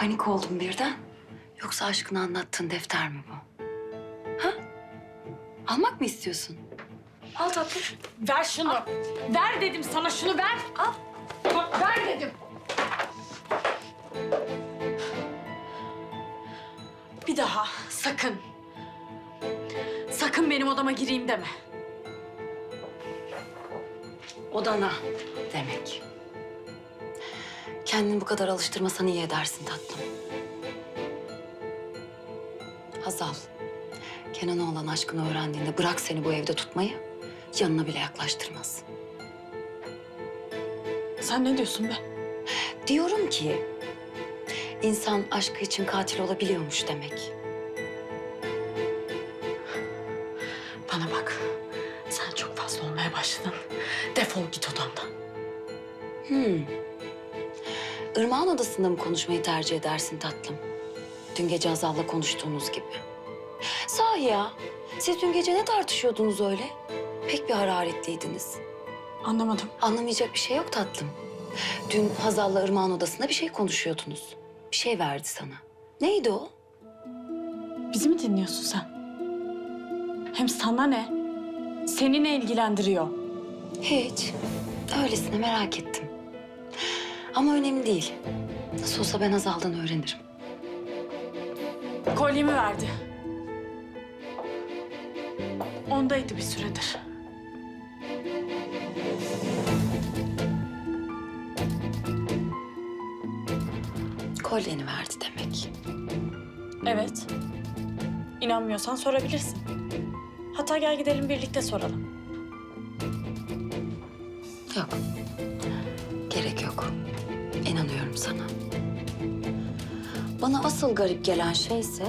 Panik oldum birden. Yoksa aşkını anlattığın defter mi bu? Ha? Almak mı istiyorsun? Al tatlım. Ver şunu. Ver dedim sana şunu ver. Al. Ver dedim. Bir daha sakın. Sakın benim odama gireyim deme. Odana demek. Kendini bu kadar alıştırmasan iyi edersin tatlım. Hazal, Kenan'a olan aşkını öğrendiğinde bırak seni bu evde tutmayı, yanına bile yaklaştırmaz. Sen ne diyorsun be? Diyorum ki, insan aşkı için katil olabiliyormuş demek. Bana bak. Sen çok fazla olmaya başladın. Defol git odamdan. Hmm. Irmak'ın odasında mı konuşmayı tercih edersin tatlım? Dün gece Hazal'la konuştuğunuz gibi. Sahi ya, siz dün gece ne tartışıyordunuz öyle? Pek bir hararetliydiniz. Anlamadım. Anlamayacak bir şey yok tatlım. Dün Hazal'la Irmak'ın odasında bir şey konuşuyordunuz. Bir şey verdi sana. Neydi o? Bizi mi dinliyorsun sen? Hem sana ne? Seni ne ilgilendiriyor? Hiç. Öylesine merak ettim. Ama önemli değil. Nasıl olsa ben Hazal'dan öğrenirim. Kolyemi verdi. Ondaydı bir süredir. Kolyeni verdi demek. Evet. İnanmıyorsan sorabilirsin. Hatta gel gidelim birlikte soralım. Yok. Gerek yok. İnanıyorum sana. Bana asıl garip gelen şey ise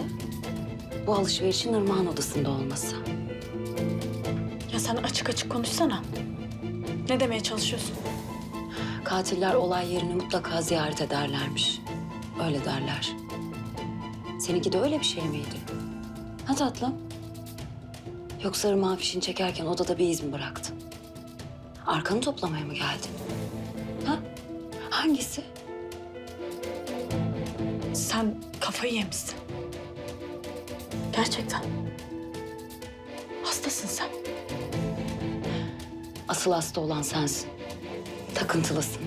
bu alışverişin Irmak'ın odasında olması. Ya sen açık açık konuşsana. Ne demeye çalışıyorsun? Katiller olay yerini mutlaka ziyaret ederlermiş. Öyle derler. Seninki de öyle bir şey miydi? Ha tatlım? Yoksa Irmak'ın fişini çekerken odada bir iz mi bıraktın? Arkanı toplamaya mı geldin? Ha? Hangisi? Sen kafayı yemişsin. Gerçekten. Hastasın sen. Asıl hasta olan sensin. Takıntılısın.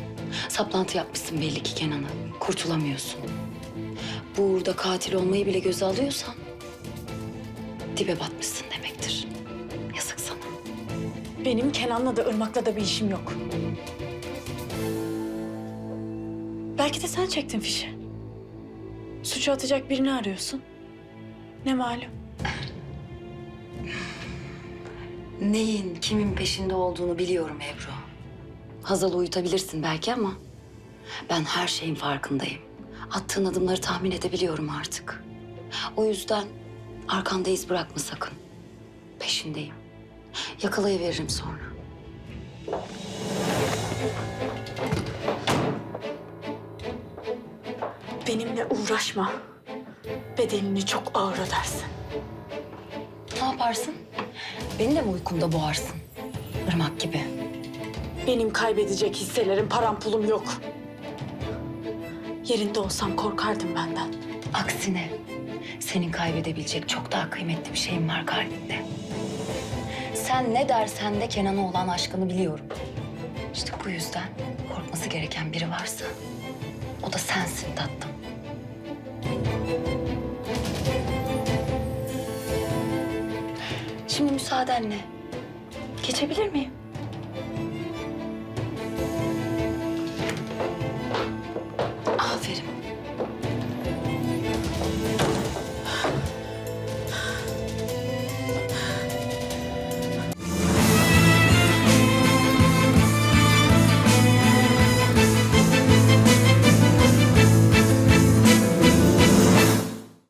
Saplantı yapmışsın belli ki Kenan'a. Kurtulamıyorsun. Bu uğurda katil olmayı bile göze alıyorsan... ...dibe batmışsın demektir. Yazık sana. Benim Kenan'la da Irmak'la da bir işim yok. Belki de sen çektin fişi. Suçu atacak birini arıyorsun. Ne malum? Neyin, kimin peşinde olduğunu biliyorum Ebru. Hazal'ı uyutabilirsin belki ama... ...ben her şeyin farkındayım. Attığın adımları tahmin edebiliyorum artık. O yüzden arkanda iz bırakma sakın. Peşindeyim. Yakalayıveririm sonra. Benimle uğraşma. Bedelini çok ağır ödersin. Ne yaparsın? Beni de mi uykumda boğarsın? Irmak gibi. Benim kaybedecek hisselerim, param pulum yok. Yerinde olsam korkardım benden. Aksine senin kaybedebilecek çok daha kıymetli bir şeyin var kalbinde. Sen ne dersen de Kenan'a olan aşkını biliyorum. İşte bu yüzden korkması gereken biri varsa o da sensin tatlım. Müsaadenle geçebilir miyim?